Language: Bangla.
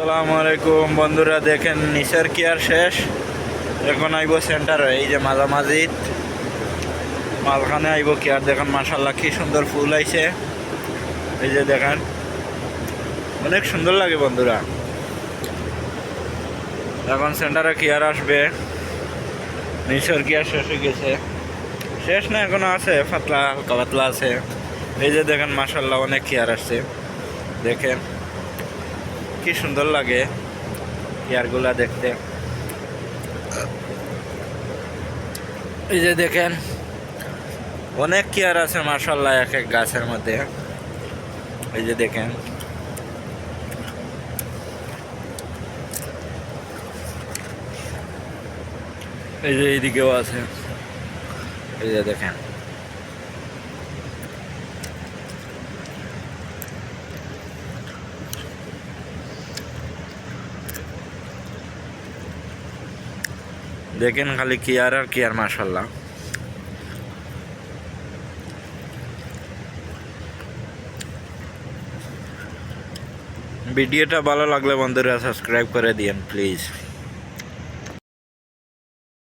আসসালামু আলাইকুম বন্ধুরা, দেখেন নিসার কেয়ার শেষ? এখন আইব সেন্টার এই যে মাঝামাঝিত মাঝখানে আইব কেয়ার দেখেন মাসাল্লাহ কি সুন্দর ফুল আইছে। এই যে দেখেন, অনেক সুন্দর লাগে বন্ধুরা। এখন সেন্টারে কেয়ার আসবে? নিসার কেয়ার শেষ হয়ে গেছে? শেষ না, এখনও আছে পাতলা হালকা পাতলা আছে। এই যে দেখেন মাসাল্লাহ অনেক কেয়ার আসছে। দেখেন। কি সুন্দর লাগে চেয়ারগুলা দেখতে। এই যে দেখেন, অনেক কেয়ার আছে মার্শাল্লাহ এক এক গাছের মধ্যে। এই যে দেখেন। এই যে এইদিকেও আছে। এই যে দেখেন। দেখেন খালি কেয়ার আর কেয়ার মাসাল্লাহ ভিডিওটা ভালো লাগলে বন্ধুরা সাবস্ক্রাইব করে দিয়েন প্লিজ।